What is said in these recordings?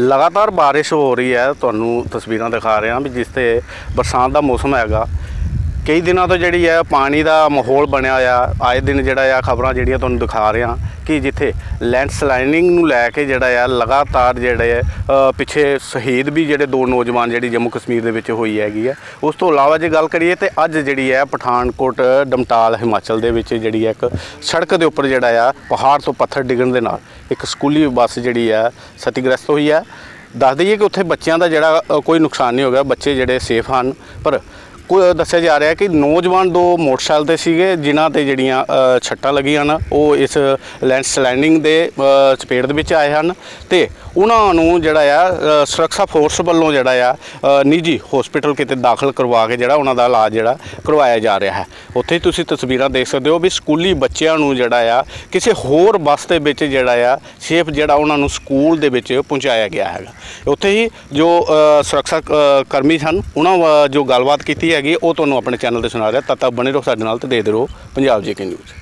ਲਗਾਤਾਰ ਬਾਰਿਸ਼ ਹੋ ਰਹੀ ਹੈ, ਤੁਹਾਨੂੰ ਤਸਵੀਰਾਂ ਦਿਖਾ ਰਿਹਾ ਵੀ ਜਿਸ ਤੇ ਬਰਸਾਤ ਦਾ ਮੌਸਮ ਹੈਗਾ। ਕਈ ਦਿਨਾਂ ਤੋਂ ਜਿਹੜੀ ਹੈ ਪਾਣੀ ਦਾ ਮਾਹੌਲ ਬਣਿਆ ਹੋਇਆ ਆਏ ਦਿਨ ਜਿਹੜਾ ਆ ਖਬਰਾਂ ਜਿਹੜੀਆਂ ਤੁਹਾਨੂੰ ਦਿਖਾ ਰਿਹਾ ਕਿ ਜਿੱਥੇ ਲੈਂਡਸਲਾਈਡਿੰਗ ਨੂੰ ਲੈ ਕੇ ਜਿਹੜਾ ਆ ਲਗਾਤਾਰ ਜਿਹੜੇ ਹੈ, ਪਿੱਛੇ ਸ਼ਹੀਦ ਵੀ ਜਿਹੜੇ ਦੋ ਨੌਜਵਾਨ ਜਿਹੜੀ ਜੰਮੂ ਕਸ਼ਮੀਰ ਦੇ ਵਿੱਚ ਹੋਈ ਹੈਗੀ ਹੈ ਉਸ ਤੋਂ ਇਲਾਵਾ ਜੇ ਗੱਲ ਕਰੀਏ ਤੇ ਅੱਜ ਜਿਹੜੀ ਹੈ ਪਠਾਨਕੋਟ ਡਮਟਾਲ ਹਿਮਾਚਲ ਦੇ ਵਿੱਚ ਜਿਹੜੀ ਹੈ ਇੱਕ ਸੜਕ ਦੇ ਉੱਪਰ ਜਿਹੜਾ ਆ ਪਹਾੜ ਤੋਂ ਪੱਥਰ ਡਿੱਗਣ ਦੇ ਨਾਲ ਇੱਕ ਸਕੂਲੀ ਬੱਸ ਜਿਹੜੀ ਆ ਸਤਿਗ੍ਰਸਤ ਹੋਈ ਹੈ ਦੱਸ ਦਈਏ ਕਿ ਉੱਥੇ ਬੱਚਿਆਂ ਦਾ ਜਿਹੜਾ ਕੋਈ ਨੁਕਸਾਨ ਨਹੀਂ ਹੋ ਗਿਆ ਬੱਚੇ ਜਿਹੜੇ ਸੇਫ ਹਨ ਪਰ ਦੱਸਿਆ ਜਾ ਰਿਹਾ ਕਿ ਨੌਜਵਾਨ ਦੋ ਮੋਟਰਸਾਈਕਲ ਤੇ ਸੀਗੇ ਜਿਨ੍ਹਾਂ ਤੇ ਜਿਹੜੀਆਂ ਛੱਟਾਂ ਲੱਗੀਆਂ ਹਨ ਉਹ ਇਸ ਲੈਂਡ ਸਲੈਂਡਿੰਗ ਦੇ ਅ, ਦੇ ਵਿੱਚ ਆਏ ਹਨ ਤੇ ਉਹਨਾਂ ਨੂੰ ਜਿਹੜਾ ਆ ਅ, ਸੁਰੱਖਿਆ ਫੋਰਸ ਵੱਲੋਂ ਜਿਹੜਾ ਆ ਅ, ਨਿੱਜੀ ਹਸਪੀਟਲ ਕਿਤੇ ਦਾਖਲ ਕਰਵਾ ਕੇ ਜਿਹੜਾ ਉਹਨਾਂ ਦਾ ਇਲਾਜ ਜਿਹੜਾ ਕਰਵਾਇਆ ਜਾ ਰਿਹਾ ਹੈ। ਉੱਥੇ ਹੀ ਤੁਸੀਂ ਤਸਵੀਰਾਂ ਦੇਖ ਸਕਦੇ ਹੋ ਵੀ ਸਕੂਲੀ ਬੱਚਿਆਂ ਨੂੰ ਜਿਹੜਾ ਆ ਕਿਸੇ ਹੋਰ ਬੱਸ ਦੇ ਵਿੱਚ ਜਿਹੜਾ ਆ ਸੇਫ ਜਿਹੜਾ ਉਹਨਾਂ ਨੂੰ ਸਕੂਲ ਦੇ ਵਿੱਚ ਪਹੁੰਚਾਇਆ ਗਿਆ ਹੈਗਾ। ਉੱਥੇ ਹੀ ਜੋ ਅ, ਸੁਰੱਖਿਆ ਅ, ਕਰਮੀ ਹਨ ਉਹਨਾਂ ਵ- ਜੋ ਗੱਲਬਾਤ ਕੀਤੀ ਹੈਗੀ ਉਹ ਤੁਹਾਨੂੰ ਆਪਣੇ ਚੈਨਲ ਤੇ ਸੁਣਾ ਰਿਹਾ। ਤਦ ਤੱਕ ਬਣੇ ਰਹੋ ਸਾਡੇ ਨਾਲ ਤੇ ਦੇਖਦੇ ਰਹੋ ਪੰਜਾਬ ਜੇਕੇ ਨਿਊਜ਼।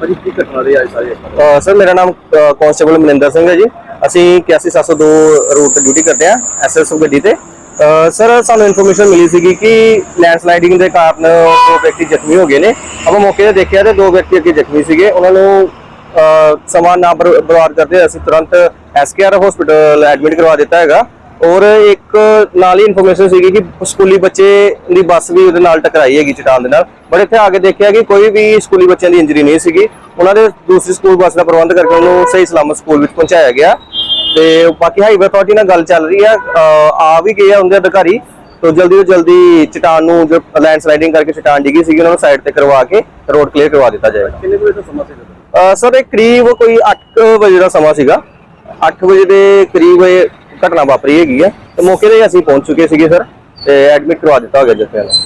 ਭਾਜੀ ਕੀ ਘਟਨਾ ਰਹੀ ਅੱਜ ਸਾਰੇ? ਅ, ਸਰ ਮੇਰਾ ਨਾਮ ਅ, ਕਾਂਸਟੇਬਲ ਮਨਿੰਦਰ ਸਿੰਘ ਹੈ ਜੀ। ਅਸੀਂ 81702 ਰੂਟ ਤੇ ਡਿਊਟੀ ਕਰਦੇ ਹਾਂ ਐਸਐਸਓ ਗੱਡੀ ਤੇ। ਸਰ, ਸਾਨੂੰ ਇਨਫੋਰਮੇਸ਼ਨ ਮਿਲੀ ਸੀਗੀ ਕਿ ਲੈਂਡਸਲਾਈਡਿੰਗ ਦੇ ਕਾਰਨ ਦੋ ਵਿਅਕਤੀ ਜ਼ਖਮੀ ਹੋ ਗਏ ਨੇ। ਆਪਾਂ ਮੌਕੇ ਤੇ ਦੇਖਿਆ ਤੇ ਦੋ ਵਿਅਕਤੀ ਅੱਗੇ ਜ਼ਖਮੀ ਸੀਗੇ। ਉਹਨਾਂ ਨੂੰ ਸਮਾਨ ਨਾ ਬਰ- ਬਰਬਾਦ ਕਰਦੇ ਅਸੀਂ ਤੁਰੰਤ ਐਸਕੇਆਰ ਹਸਪੀਟਲ ਐਡਮਿਟ ਕਰਵਾ ਦਿੱਤਾ ਹੈਗਾ। ਔਰ ਇੱਕ ਨਾਲ ਹੀ ਇਨਫੋਰਮੇਸ਼ਨ ਸੀਗੀ ਕਿ ਸਕੂਲੀ ਬੱਚੇ ਦੀ ਬੱਸ ਵੀ ਉਹਦੇ ਨਾਲ ਟਕਰਾਈ ਹੈਗੀ ਚਟਾਨ ਦੇ ਨਾਲ। ਬਟ ਇੱਥੇ ਆ ਕੇ ਦੇਖਿਆ ਕਿ ਕੋਈ ਵੀ ਸਕੂਲੀ ਬੱਚਿਆਂ ਦੀ ਇੰਜਰੀ ਨਹੀਂ ਸੀਗੀ। ਉਹਨਾਂ ਦੇ ਦੂਸਰੀ ਸਕੂਲ ਬੱਸ ਦਾ ਪ੍ਰਬੰਧ ਕਰਕੇ ਉਹਨੂੰ ਸਹੀ ਸਲਾਮਤ ਸਕੂਲ ਵਿੱਚ ਪਹੁੰਚਾਇਆ ਗਿਆ। ਤੇ ਬਾਕੀ ਹਾਈਵੇ ਅਥਾਰਟੀ ਨਾਲ ਗੱਲ ਚੱਲ ਰਹੀ ਹੈ ਆ ਵੀ ਗਏ ਆ ਉਹਦੇ ਅਧਿਕਾਰੀ। ਤੋਂ ਜਲਦੀ ਤੋਂ ਜਲਦੀ ਚਟਾਨ ਨੂੰ ਜੋ ਲੈਂਡ ਸਲਾਈਡਿੰਗ ਕਰਕੇ ਚਟਾਨ ਡਿੱਗੀ ਸੀਗੀ ਉਹਨਾਂ ਨੂੰ ਸਾਈਡ ਤੇ ਕਰਵਾ ਕੇ ਰੋਡ ਕਲੀਅਰ ਕਰਵਾ ਦਿੱਤਾ ਜਾਏਗਾ ਕਿੰਨੇ ਵਜੇ ਦਾ ਸਮਾਂ ਸੀ ਜਦੋਂ? ਅਹ ਸਰ ਇਹ ਕਰੀਬ ਕੋਈ 8 ਵਜੇ ਦਾ ਸਮਾਂ ਸੀਗਾ। 8 ਵਜੇ ਦੇ ਕਰੀਬ ਇਹ ਘਟਨਾ ਵਾਪਰੀ ਹੈਗੀ ਹੈ ਤੇ ਮੌਕੇ ਤੇ ਹੀ ਅਸੀਂ ਪਹੁੰਚ ਚੁੱਕੇ ਸੀਗੇ, ਸਰ, ਤੇ ਐਡਮਿਟ ਕਰਵਾ ਦਿੱਤਾ ਹੋ ਗਿਆ ਜੱਥੇ ਨੂੰ